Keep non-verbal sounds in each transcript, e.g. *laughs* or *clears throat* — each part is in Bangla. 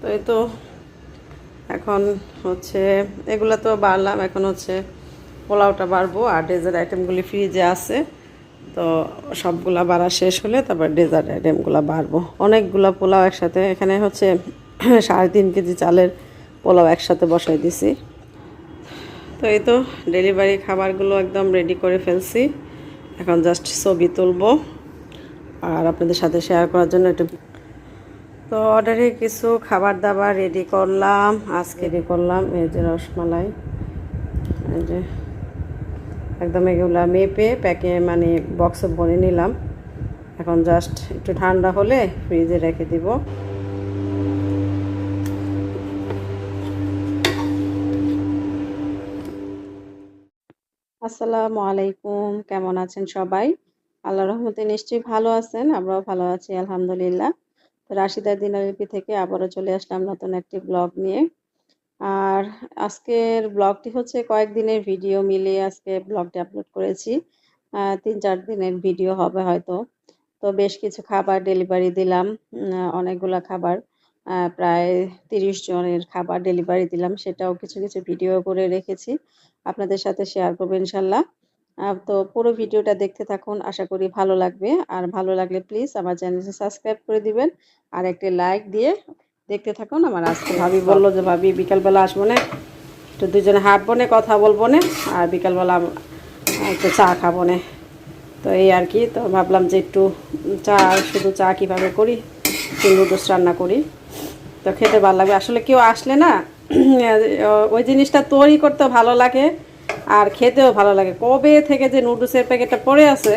তো এই তো এখন হচ্ছে এগুলো তো বাড়লাম, এখন হচ্ছে পোলাওটা বাড়বো আর ডেজার্ট আইটেমগুলি ফ্রিজে আছে। তো সবগুলা বাড়া শেষ হলে তারপর ডেজার্ট আইটেমগুলো বাড়বো। অনেকগুলো পোলাও একসাথে, এখানে হচ্ছে *clears throat* সাড়ে তিন কেজি চালের পোলাও একসাথে বসাই দিছি। তো এই তো ডেলিভারি খাবারগুলো একদম রেডি করে ফেলছি। এখন জাস্ট ছবি তুলবো। আর আপনাদের সাথে শেয়ার করার জন্য একটু তো অর্ডারে কিছু খাবার দাবার রেডি করলাম। আজকে রেডি করলাম এই যে রসমালাই। যে একদম এগুলো মেপে প্যাকে মানে বক্সে ভরে নিলাম। এখন জাস্ট একটু ঠান্ডা হলে ফ্রিজে রেখে দিব। আসসালামু আলাইকুম, কেমন আছেন সবাই? আল্লাহ রহমতে নিশ্চয়ই ভালো আছেন, আমরাও ভালো আছি, আলহামদুলিল্লাহ। রাশিদার দিনালিপি থেকে আবারও চলে আসলাম নতুন একটি ব্লগ নিয়ে। আর আজকের ব্লগটি হচ্ছে কয়েকদিনের ভিডিও মিলিয়ে আজকে ব্লগটি আপলোড করেছি। তিন চার দিনের ভিডিও হবে হয়তো। তো বেশ কিছু খাবার ডেলিভারি দিলাম অনেকগুলা খাবার প্রায় তিরিশ জনের খাবার ডেলিভারি দিলাম, সেটাও কিছু কিছু ভিডিও করে রেখেছি। আপনাদের সাথে শেয়ার করব ইনশাল্লাহ। তো পুরো ভিডিওটা দেখতে থাকুন, আশা করি ভালো লাগবে। আর ভালো লাগলে প্লিজ আমার চ্যানেলটি সাবস্ক্রাইব করে দিবেন। আর একটি লাইক দিয়ে দেখতে থাকুন আমার আজকে। ভাবি বলল যে, ভাবি, বিকালবেলা আসব না? একটু দুজনে হাঁটবো না, কথা বলব না? আর বিকালবেলা একটু চা খাব না? তো এই আর কি, তো ভাবলাম যে একটু চা, শুধু চা কীভাবে করি? নুডলস রান্না করি। তো খেতে ভালো লাগবে। আসলে কেউ আসলে না, *clears throat* ওই জিনিসটা তৈরি করতে ভালো লাগে। আর খেতেও ভালো লাগে। কবে থেকে যে নুডলসের প্যাকেটটা পড়ে আছে,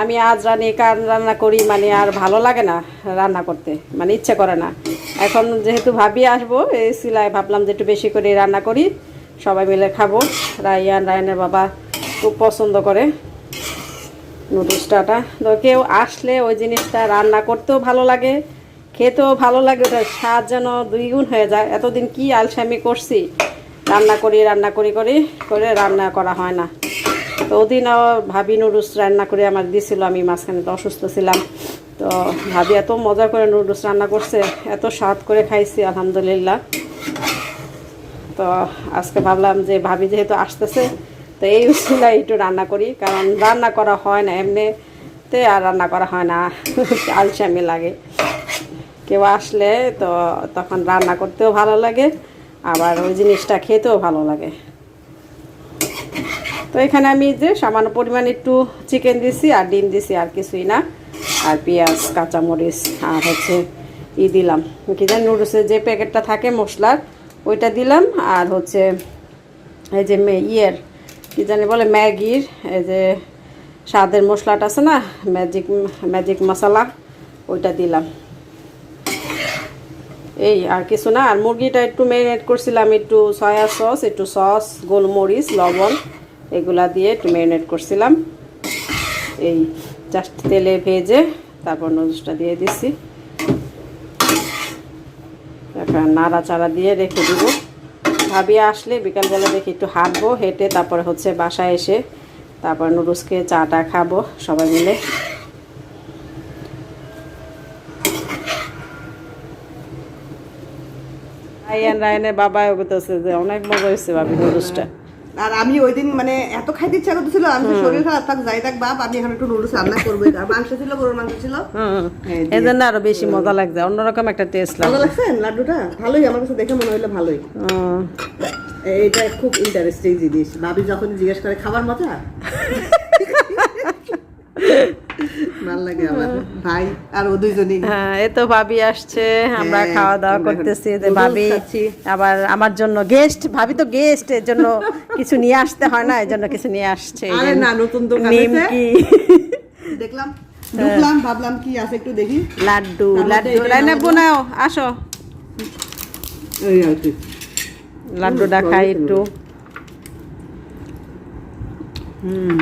আমি আজ রানি কার রান্না করি মানে আর ভালো লাগে না রান্না করতে মানে ইচ্ছে করে না। এখন যেহেতু ভাবি আসব, এই সিলাই ভাবলাম যে একটু বেশি করে রান্না করি, সবাই মিলে খাব। রায়ান, রায়নের বাবা খুব পছন্দ করে নুডলসটাটা তো কেউ আসলে ওই জিনিসটা রান্না করতেও ভালো লাগে, খেতেও ভালো লাগে, ওটার স্বাদ যেন দুই গুণ হয়ে যায়। এতদিন কি আলসামি করছি রান্না করি রান্না করি করি, করে রান্না করা হয় না। তো ওদিনও ভাবি নুডলস রান্না করে আমার দিয়েছিল আমি মাঝখানে তো অসুস্থ ছিলাম। তো ভাবি এত মজা করে নুডলস রান্না করছে, এত স্বাদ করে খাইছি, আলহামদুলিল্লাহ। তো আজকে ভাবলাম যে ভাবি যেহেতু আসতেছে, তো এই উচিলায় একটু রান্না করি, কারণ রান্না করা হয় না এমনিতে আর রান্না করা হয় না, আলসামি লাগে। কেউ আসলে তো তখন রান্না করতেও ভালো লাগে আবার ওই জিনিসটা খেতেও ভালো লাগে। তো এখানে আমি যে সামান্য পরিমাণ একটু চিকেন দিছি আর ডিম দিছি আর কিছুই না। আর পেঁয়াজ, কাঁচামরিচ আর হচ্ছে ই দিলাম। কি জানি নুডলসের যে প্যাকেটটা থাকে মশলার, ওইটা দিলাম আর হচ্ছে এই যে ইয়ের, কী জানি বলে ম্যাগির, এই যে স্বাদের মশলাটা আছে না, ম্যাজিক ম্যাজিক মশলা, ওইটা দিলাম। এই আর কিছু না, আর মুরগিটা একটু ম্যারিনেট করছিলাম, একটু সয়া সস একটু সস গোলমরিচ, লবণ, এগুলা দিয়ে একটু ম্যারিনেট করছিলাম। এই জাস্ট তেলে ভেজে তারপর নুডলসটা দিয়ে দিছি। এখন নাড়াচাড়া দিয়ে রেখে দিব। ভাবি আসলে বিকালবেলা দেখি একটু হাঁটবো, হেঁটে তারপরে হচ্ছে বাসায় এসে তারপর নুডলসকে চাটা খাব সবাই মিলে। রায়ান রায়ানের বাবা ওগুতেছে যে অনেক মজা হয়েছে ভাবি নুডলসটা। আর আমি ওই দিন মানে এত খাইতে ইচ্ছা করতেছিল আমি শরীর খারাপ থাক যাই থাক বাপ আমি এখন একটু নুডলস রান্না করব। আর মাংস ছিল গরুর মাংস ছিল। হ্যাঁ, এই জন্য আরও বেশি মজা লাগছে অন্যরকম একটা টেস্ট ভালো লাগছে। লাগছে? লাড্ডুটা? ভালোই আমার কাছে দেখে মনে হইল ভালোই। এইটা খুব ইন্টারেস্টিং জিনিস। ভাবি যখন জিজ্ঞেস করে খাবার মজা? *laughs* ভালো লাগে আমার ভাই আর ও দুইজনই। হ্যাঁ এই তো ভাবি আসছে আমরা হ্যাঁ, খাওয়া দাওয়া করতেছি যে ভাবি আবার আমার জন্য গেস্ট ভাবি তো গেস্ট এর জন্য কিছু নিয়ে আসতে হয় না এর জন্য কিছু নিয়ে আসছে। আরে না নতুন দোকান নিমকি দেখলাম ঢুকলাম ভাবলাম কি আছে একটু দেখি। লাড্ডু লাড্ডু রাইনা নাও বোনাও আসো। এই আর কি। লাড্ডুটা খাই একটু। হুম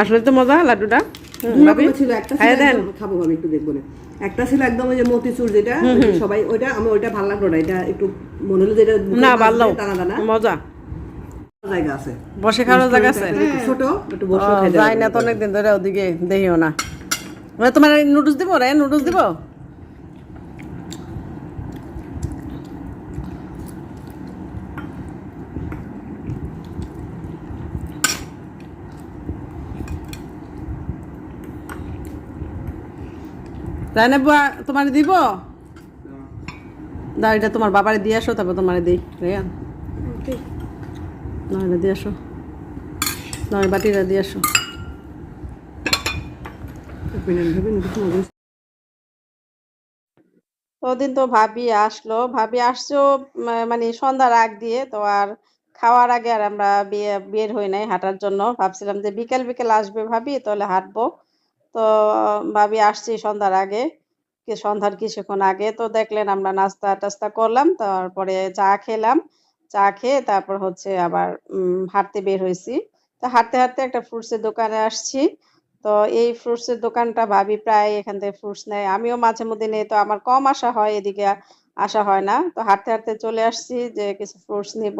আসলে তো মজা লাড্ডুটা। হুম, দুই ভাবি? রকমের ছিল একটা ছিল খাইয়ে দেন। একদম- খাব ভাবি একটু দেখব না। একটা ছিল একদম ওই যে মতিচুর যেটা সবাই ওইটা আমার ওইটা ভালো লাগল না এটা একটু মনে হলো যেটা না ভালো দানা দানা মজা। জায়গা আছে। বসে খাওয়ার জায়গা আছে? ছোট একটু বসে ও, খাইতে না তো অনেকদিন ধরে ওদিকে দেখিও না। মানে তোমার নুডলস দিব রে? নুডলস দিব? রায়না বুয়া তোমার দিব? দাও এটা তোমার বাবারে দিয়ে আসো তারপর তোমারে দিই রেয়ান না এটা দিয়ে আসো। না বাটিটা দিয়ে আসো। ওদিন তো ভাবি আসলো। ভাবি আসছো মানে সন্ধ্যার আগ দিয়ে তো আর খাওয়ার আগে আর আমরা বিয়ে- বের হই নাই হাঁটার জন্য। ভাবছিলাম যে বিকেল বিকেল আসবে ভাবি তাহলে হাঁটবো। তো, ভাবি আসছি সন্ধ্যার আগে, কি সন্ধ্যার কিছুক্ষণ আগে। তো দেখলেন আমরা নাস্তা টাস্তা করলাম, তারপরে চা খেলাম। চা খেয়ে তারপর হচ্ছে আবার হাঁটতে বের হয়েছি। তো হাঁটতে হাঁটতে একটা ফ্রুটসের দোকানে আসছি। তো এই ফ্রুটসের দোকানটা ভাবি প্রায় এখান থেকে ফ্রুটস নেয়। আমিও মাঝে মধ্যে নেই, তো আমার কম আসা হয়, এদিকে আসা হয় না। তো হাঁটতে হাঁটতে চলে আসছি যে কিছু ফ্রুটস নিব।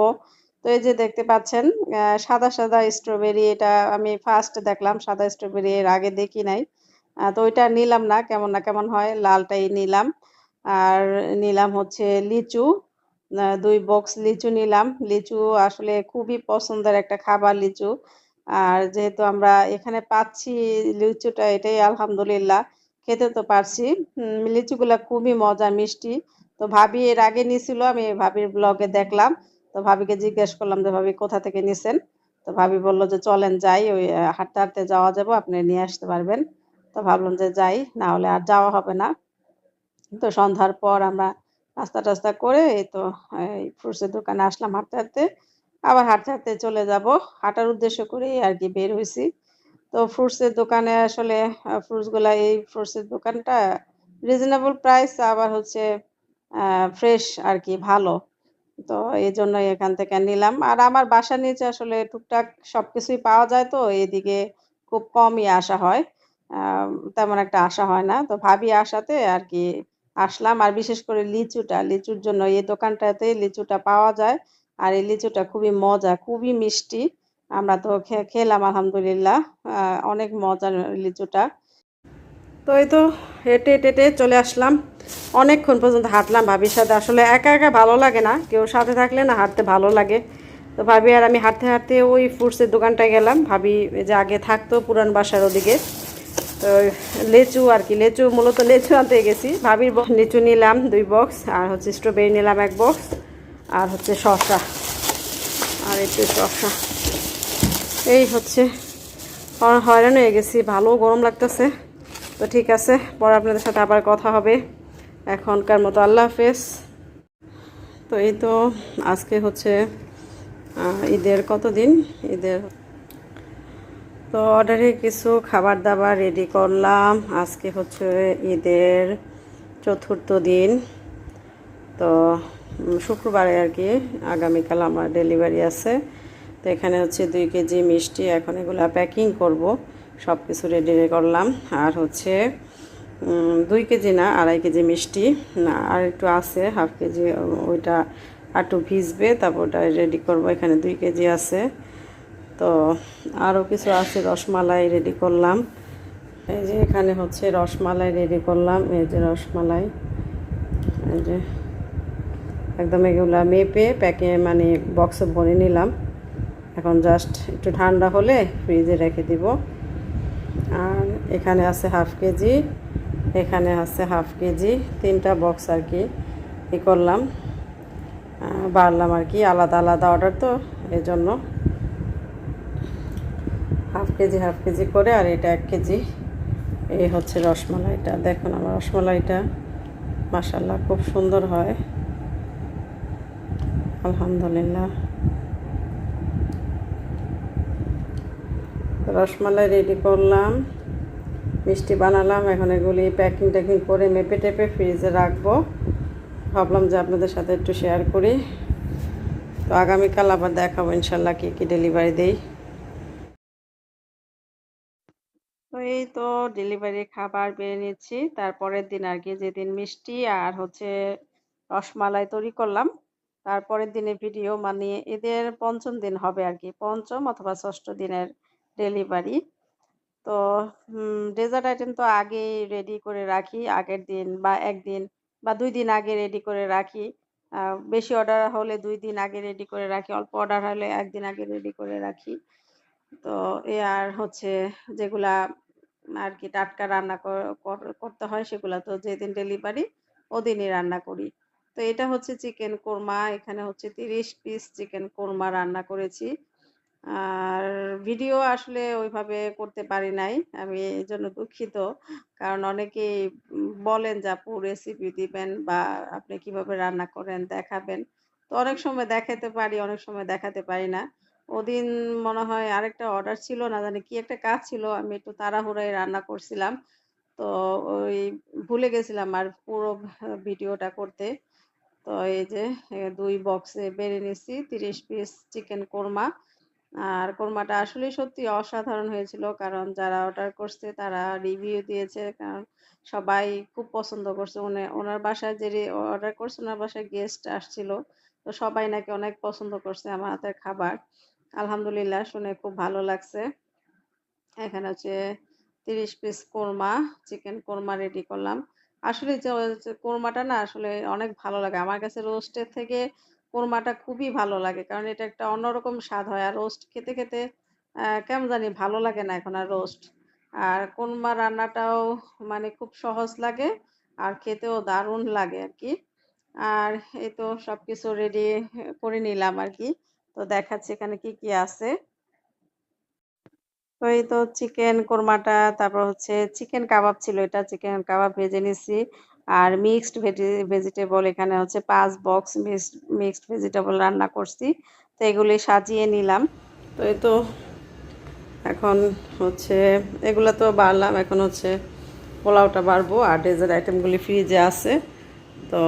তো এই যে দেখতে পাচ্ছেন সাদা সাদা স্ট্রবেরি এটা আমি ফার্স্ট দেখলাম, সাদা স্ট্রবেরি এর আগে দেখি নাই। তো ওইটা নিলাম না, কেমন না কেমন হয়, লালটাই নিলাম। আর নিলাম হচ্ছে লিচু দুই বক্স লিচু নিলাম। লিচু আসলে খুবই পছন্দের একটা খাবার লিচু। আর যেহেতু আমরা এখানে পাচ্ছি লিচুটা, এটাই আলহামদুলিল্লাহ, খেতে তো পারছি। লিচুগুলা খুবই মজা, মিষ্টি। তো ভাবি এর আগে নিছিল, আমি ভাবির ব্লগে দেখলাম। তো ভাবিকে জিজ্ঞেস করলাম যে, ভাবি, কোথা থেকে নিছেন? তো ভাবি বলল যে, চলেন যাই, ওই হাঁটতে হাঁটতে যাওয়া যাব, আপনি নিয়ে আসতে পারবেন। তো ভাবলাম যে, যাই, না হলে আর যাওয়া হবে না। তো সন্ধ্যার পর আমরা নাস্তা টাস্তা করে এই তো, এই ফ্রুটসের দোকানে আসলাম হাঁটতে হাঁটতে আবার হাঁটতে হাঁটতে চলে যাব। হাঁটার উদ্দেশ্য করেই আর কি বের হয়েছি তো ফ্রুটসের দোকানে আসলে ফ্রুটসগুলা, এই ফ্রুটসের দোকানটা রিজনেবল প্রাইস আবার হচ্ছে ফ্রেশ আর কি, ভালো। তো এই জন্য এখান থেকে নিলাম। আর আমার বাসার নিচে আসলে টুকটাক সবকিছুই পাওয়া যায় তো, এদিকে খুব কমই আসা হয়। তেমন একটা আসা হয় না। তো ভাবি আসাতে আর কি আসলাম। আর বিশেষ করে লিচুটা, লিচুর জন্য এই দোকানটাতে লিচুটা পাওয়া যায়। আর এই লিচুটা খুবই মজা, খুবই মিষ্টি। আমরা তো খেলাম আলহামদুলিল্লাহ। অনেক মজার লিচুটা। তো এই তো হেঁটে হেঁটে চলে আসলাম। অনেকক্ষণ পর্যন্ত হাঁটলাম ভাবির সাথে। আসলে একা একা ভালো লাগে না। কেউ সাথে থাকলে না হাঁটতে ভালো লাগে। তো ভাবি আর আমি হাঁটতে হাঁটতে ওই ফ্রুটসের দোকানটায় গেলাম। ভাবি যে আগে থাকতো পুরান বাসার ওদিকে। তো লেচু আর কি, লেচু, মূলত লেচু আনতে গেছি। ভাবির লিচু নিলাম দুই বক্স আর হচ্ছে স্ট্রবেরি নিলাম এক বক্স আর হচ্ছে শসা। আর একটু শসা। এই হচ্ছে হয়রান হয়ে গেছি। ভালো গরম লাগতেছে। তো ঠিক আছে, পরে আপনাদের সাথে আবার কথা হবে। এখনকার মতো আল্লাহ হাফেজ। তো এই তো আজকে হচ্ছে ঈদের কতদিন? ঈদের। তো অর্ডারে কিছু খাবার দাবার রেডি করলাম। আজকে হচ্ছে ঈদের চতুর্থ দিন। তো শুক্রবারে আর কি, আগামীকাল আমার ডেলিভারি আছে। তো এখানে হচ্ছে দুই কেজি মিষ্টি, এখন এগুলো প্যাকিং করব। সব কিছু রেডি করলাম। আর হচ্ছে দুই কেজি না, আড়াই কেজি মিষ্টি। না, আর একটু আছে, হাফ কেজি, ওইটা একটু ভিজবে, তারপর ওটা রেডি করব। এখানে দুই কেজি আছে। তো আরও কিছু আছে, রসমালাই রেডি করলাম। এই যে এখানে হচ্ছে রসমালাই রেডি করলাম। এই যে রসমালাই। এই যে একদম এগুলা মেপে প্যাকে মানে বক্সে ভরে নিলাম। এখন জাস্ট একটু ঠান্ডা হলে ফ্রিজে রেখে দিব। এখানে আছে হাফ কেজি, এখানে আছে হাফ কেজি, তিনটা বক্স আর কি ই করলাম। বাড়লাম আর কি, আলাদা আলাদা অর্ডার তো এই জন্য হাফ কেজি হাফ কেজি করে আর এটা এক কেজি। এই হচ্ছে রসমালাইটা। দেখুন আমার রসমালাইটা মাসাল্লাহ খুব সুন্দর হয়। আলহামদুলিল্লাহ। রসমালাই রেডি করলাম। মিষ্টি বানালাম, এখন এগুলি প্যাকিং ট্যাকিং করে মেপে টেপে ফ্রিজে রাখব। ভাবলাম যে আপনাদের সাথে একটু শেয়ার করি। তো আগামীকাল আবার দেখাবো ইনশাল্লাহ কী কী ডেলিভারি দেই। তো এই তো ডেলিভারি খাবার বেড়ে নিচ্ছি। তারপরের দিন আর কি যেদিন মিষ্টি আর হচ্ছে রসমালাই তৈরি করলাম, তারপরের দিনে ভিডিও মানে এদের পঞ্চম দিন হবে আর কি, পঞ্চম অথবা ষষ্ঠ দিনের ডেলিভারি তো ডেজার্ট আইটেম তো আগেই রেডি করে রাখি, আগের দিন বা একদিন বা দুই দিন আগে রেডি করে রাখি। বেশি অর্ডার হলে দুই দিন আগে রেডি করে রাখি, অল্প অর্ডার হলে একদিন আগে রেডি করে রাখি। তো, এ আর হচ্ছে যেগুলা আর কি টাটকা রান্না কর- কর- করতে হয় সেগুলো তো যেদিন ডেলিভারি ওদিনই রান্না করি। তো এটা হচ্ছে চিকেন কোরমা, এখানে হচ্ছে তিরিশ পিস চিকেন কোরমা রান্না করেছি। আর ভিডিও আসলে ওইভাবে করতে পারি নাই। আমি এই জন্য দুঃখিত। কারণ অনেকেই বলেন যে, আপু রেসিপি দিবেন বা আপনি কীভাবে রান্না করেন, দেখাবেন। তো অনেক সময় দেখাতে পারি, অনেক সময় দেখাতে পারি না। ওদিন মনে হয় আরেকটা অর্ডার ছিল, না জানি কি একটা কাজ ছিল, আমি একটু তাড়াহুড়োয় রান্না করছিলাম। তো ওই ভুলে গেছিলাম আর পুরো ভিডিওটা করতে। তো এই যে দুই বক্সে বেড়ে নিছি তিরিশ পিস চিকেন কোরমা। আর কোরমাটা আসলে সত্যি অসাধারণ হয়েছিল। কারণ যারা অর্ডার করছে তারা রিভিউ দিয়েছে। কারণ সবাই খুব পছন্দ করছে। উনি, ওনার বাসায় যে অর্ডার করছে, ওনার বাসায় গেস্ট আসছিল। তো সবাই নাকি অনেক পছন্দ করছে আমার হাতের খাবার। আলহামদুলিল্লাহ শুনে খুব ভালো লাগছে। এখানে হচ্ছে তিরিশ piece korma chicken korma ready করলাম। আসলে যে কোরমাটা না আসলে অনেক ভালো লাগে। আমার কাছে রোস্টের থেকে কোরমাটা খুবই ভালো লাগে। কারণ এটা একটা অন্যরকম স্বাদ হয়। আর রোস্ট খেতে খেতে কেমন জানি ভালো লাগে না এখন আর রোস্ট আর কোরমা রান্নাটাও মানে খুব সহজ লাগে আর খেতেও দারুণ লাগে আর কি আর এই তো সবকিছু রেডি করে নিলাম আর কি তো দেখাচ্ছি এখানে কি কি আছে। তো এই তো চিকেন কোরমাটা, তারপর হচ্ছে চিকেন কাবাব ছিল। এটা চিকেন কাবাব ভেজে নিছি। আর মিক্সড ভেজিটেবল এখানে হচ্ছে পাঁচ বক্স মিক্সড ভেজিটেবল রান্না করছি। তো এগুলি সাজিয়ে নিলাম। তো এই তো এখন হচ্ছে এগুলো তো বাড়লাম, এখন হচ্ছে পোলাওটা বাড়বো আর ডেজার্ট আইটেমগুলি ফ্রিজে আছে। তো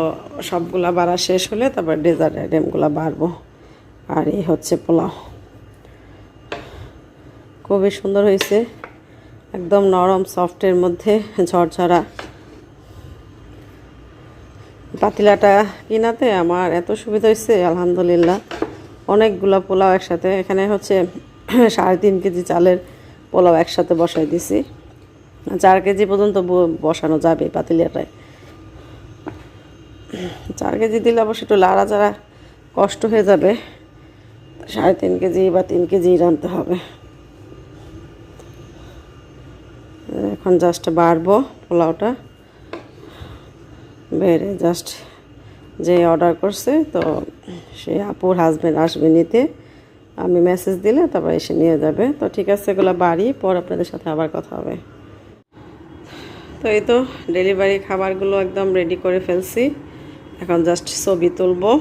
সবগুলা বাড়া শেষ হলে তারপর ডেজার্ট আইটেমগুলো বাড়বো। আর এই হচ্ছে পোলাও। খুবই সুন্দর হয়েছে। একদম নরম সফটের মধ্যে ঝরঝরা। পাতিলাটা কিনাতে আমার এত সুবিধা হয়েছে আলহামদুলিল্লাহ। অনেকগুলা পোলাও একসাথে, এখানে হচ্ছে *clears throat* সাড়ে তিন কেজি চালের পোলাও একসাথে বসাই দিছি। চার কেজি পর্যন্ত বসানো যাবে পাতিলাটায়। চার কেজি দিলে অবশ্য একটু লাড়া চাড়া কষ্ট হয়ে যাবে। সাড়ে তিন কেজি বা তিন কেজি রানতে হবে। এখন জাস্ট বাড়বো পোলাওটা। বেড়ে জাস্ট যে অর্ডার করছে, তো সে আপুর হাজবেন্ড আসবে নিতে। আমি মেসেজ দিলে তারপর এসে নিয়ে যাবে। তো ঠিক আছে, এগুলো বাড়ি, পর আপনাদের সাথে আবার কথা হবে। তো এই তো ডেলিভারি খাবারগুলো একদম রেডি করে ফেলছি। এখন জাস্ট ছবি তুলবো।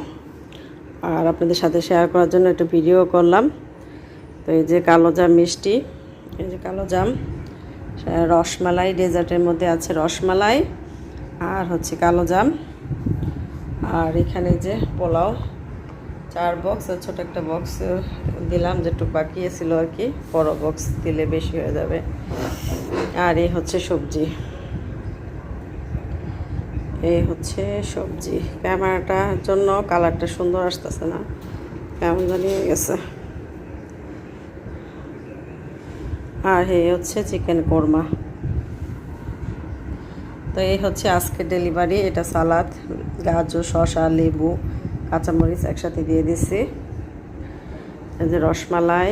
আর আপনাদের সাথে শেয়ার করার জন্য একটা ভিডিও করলাম। তো এই যে কালো জাম মিষ্টি, এই যে কালো জাম, রসমালাই ডেজার্টের মধ্যে আছে রসমালাই। আর হচ্ছে কালো জাম। আর এখানে যে পোলাও, চার বক্স আর ছোটো একটা বক্স দিলাম, যেটুকু বাকি ছিল আর কি। বড় বক্স দিলে বেশি হয়ে যাবে। আর এই হচ্ছে সবজি। এই হচ্ছে সবজি। ক্যামেরাটার জন্য কালারটা সুন্দর আসতেছে না। কেমন জানি গেছে। আর এই হচ্ছে চিকেন কোরমা। তো এই হচ্ছে আজকে ডেলিভারি, এটা সালাদ, গাজর, শসা, লেবু, কাঁচামরিচ একসাথে দিয়ে দিছি। এই যে রসমালাই।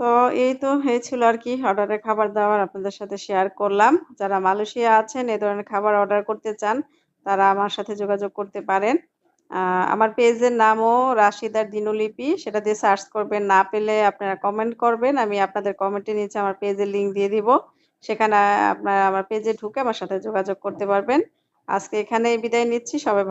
তো এই তো হয়েছিল আর কি, অর্ডারের খাবার দাবার আপনাদের সাথে শেয়ার করলাম। যারা মালয়েশিয়া আছেন এই ধরনের খাবার অর্ডার করতে চান তারা আমার সাথে যোগাযোগ করতে পারেন। আমার পেজের নামও রাশিদার দিনলিপি, সেটা দিয়ে সার্চ করবেন। না পেলে আপনারা কমেন্ট করবেন, আমি আপনাদের কমেন্টের নিচে আমার পেজের লিংক দিয়ে দিব। সেখানে আপনারা আমার পেজে ঢুকে আমার সাথে যোগাযোগ করতে পারবেন। আজকে এখানেই বিদায় নিচ্ছি, সবাই